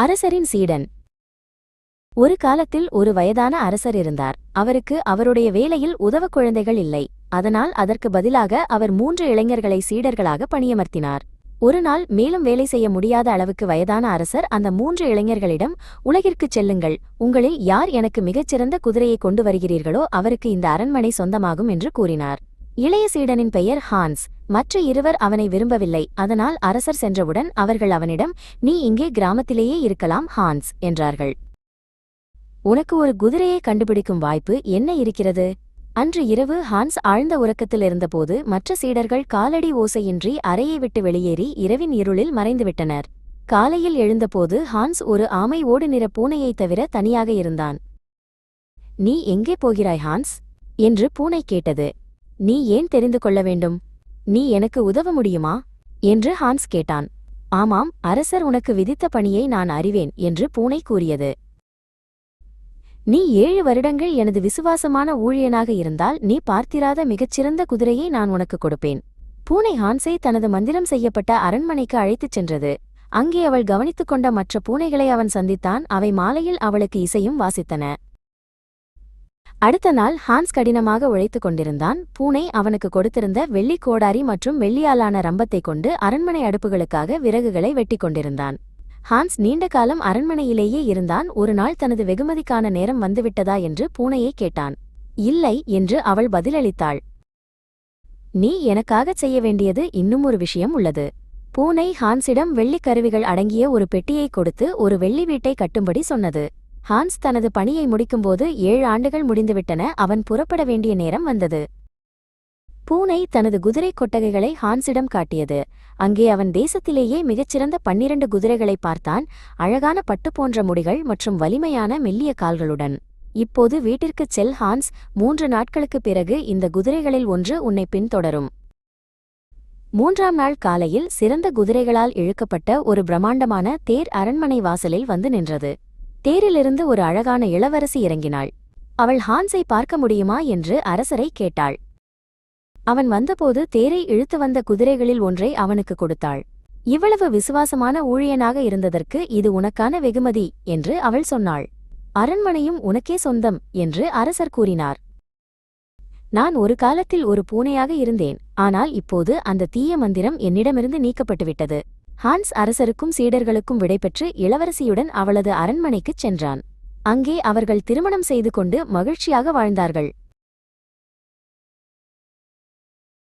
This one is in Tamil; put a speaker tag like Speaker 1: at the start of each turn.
Speaker 1: அரசரின் சீடன். ஒரு காலத்தில் ஒரு வயதான அரசர் இருந்தார். அவருக்கு அவருடைய வேலையில் உதவ குழந்தைகள் இல்லை. அதனால் அதற்கு பதிலாக அவர் மூன்று இளைஞர்களை சீடர்களாக பணியமர்த்தினார். ஒரு நாள் மேலும் வேலை செய்ய முடியாத அளவுக்கு வயதான அரசர் அந்த மூன்று இளைஞர்களிடம் உலகிற்குச் செல்லுங்கள். உங்களில் யார் எனக்கு மிகச்சிறந்த குதிரையை கொண்டு வருகிறீர்களோ அவருக்கு இந்த அரண்மனை சொந்தமாகும் என்று கூறினார். இளைய சீடனின் பெயர் ஹான்ஸ். மற்ற இருவர் அவனை விரும்பவில்லை. அதனால் அரசர் சென்றவுடன் அவர்கள் அவனிடம் நீ இங்கே கிராமத்திலேயே இருக்கலாம் ஹான்ஸ் என்றார்கள். உனக்கு ஒரு குதிரையை கண்டுபிடிக்கும் வாய்ப்பு என்ன இருக்கிறது? அன்று இரவு ஹான்ஸ் ஆழ்ந்த உறக்கத்தில் இருந்தபோது மற்ற சீடர்கள் காலடி ஓசையின்றி அறையை விட்டு வெளியேறி இரவின் இருளில் மறைந்துவிட்டனர். காலையில் எழுந்தபோது ஹான்ஸ் ஒரு ஆமை ஓடு நிற பூனையைத் தவிர தனியாக இருந்தான். நீ எங்கே போகிறாய் ஹான்ஸ்? என்று பூனை கேட்டது. நீ ஏன் தெரிந்து கொள்ள வேண்டும்? நீ எனக்கு உதவ முடியுமா? என்று ஹான்ஸ் கேட்டான். ஆமாம் அரசர் உனக்கு விதித்த பணியை நான் அறிவேன் என்று பூனை கூறியது. நீ ஏழு வருடங்கள் எனது விசுவாசமான ஊழியனாக இருந்தால் நீ பார்த்திராத மிகச்சிறந்த குதிரையை நான் உனக்கு கொடுப்பேன். பூனை ஹான்ஸை தனது மந்திரம் செய்யப்பட்ட அரண்மனைக்கு அழைத்துச் சென்றது. அங்கே அவள் கவனித்துக் கொண்ட மற்ற பூனைகளை அவன் சந்தித்தான் அவை மாலையில் அவளுக்கு இசையும் வாசித்தன. அடுத்த நாள் ஹான்ஸ் கடினமாக உழைத்துக் கொண்டிருந்தான். பூனை அவனுக்கு கொடுத்திருந்த வெள்ளி கோடாரி மற்றும் வெள்ளியாலான ரம்பத்தைக் கொண்டு அரண்மனை அடுப்புகளுக்காக விறகுகளை வெட்டிக் கொண்டிருந்தான். ஹான்ஸ் நீண்ட காலம் அரண்மனையிலேயே இருந்தான். ஒரு நாள் தனது வெகுமதிக்கான நேரம் வந்துவிட்டதா என்று பூனையை கேட்டான். இல்லை என்று அவள் பதிலளித்தாள். நீ எனக்காகச் செய்ய வேண்டியது இன்னும் ஒரு விஷயம் உள்ளது. பூனை ஹான்ஸிடம் வெள்ளிக் கருவிகள் அடங்கிய ஒரு பெட்டியை கொடுத்து ஒரு வெள்ளி வீட்டை கட்டும்படி சொன்னது. ஹான்ஸ் தனது பணியை முடிக்கும்போது ஏழு ஆண்டுகள் முடிந்துவிட்டன. அவன் புறப்பட வேண்டிய நேரம் வந்தது. பூனை தனது குதிரை கொட்டகைகளை ஹான்ஸிடம் காட்டியது. அங்கே அவன் தேசத்திலேயே மிகச்சிறந்த பன்னிரண்டு குதிரைகளை பார்த்தான். அழகான பட்டு போன்ற முடிகள் மற்றும் வலிமையான மெல்லிய கால்களுடன். இப்போது வீட்டிற்குச் செல் ஹான்ஸ். மூன்று நாட்களுக்குப் பிறகு இந்த குதிரைகளில் ஒன்று உன்னை பின்தொடரும். மூன்றாம் நாள் காலையில் சிறந்த குதிரைகளால் இழுக்கப்பட்ட ஒரு பிரம்மாண்டமான தேர் அரண்மனை வாசலில் வந்து நின்றது. தேரிலிருந்து ஒரு அழகான இளவரசி இறங்கினாள். அவள் ஹான்ஸை பார்க்க முடியுமா என்று அரசரை கேட்டாள். அவன் வந்தபோது தேரை இழுத்து வந்த குதிரைகளில் ஒன்றை அவனுக்கு கொடுத்தாள். இவ்வளவு விசுவாசமான ஊழியனாக இருந்ததற்கு இது உனக்கான வெகுமதி என்று அவள் சொன்னாள். அரண்மனையும் உனக்கே சொந்தம் என்று அரசர் கூறினார். நான் ஒரு காலத்தில் ஒரு பூனையாக இருந்தேன். ஆனால் இப்போது அந்த தீய மந்திரம் என்னிடமிருந்து நீக்கப்பட்டுவிட்டது. ஹான்ஸ் அரசருக்கும் சீடர்களுக்கும் விடைபெற்று இளவரசியுடன் அவளது அரண்மனைக்குச் சென்றான். அங்கே அவர்கள் திருமணம் செய்து கொண்டு மகிழ்ச்சியாக வாழ்ந்தார்கள்.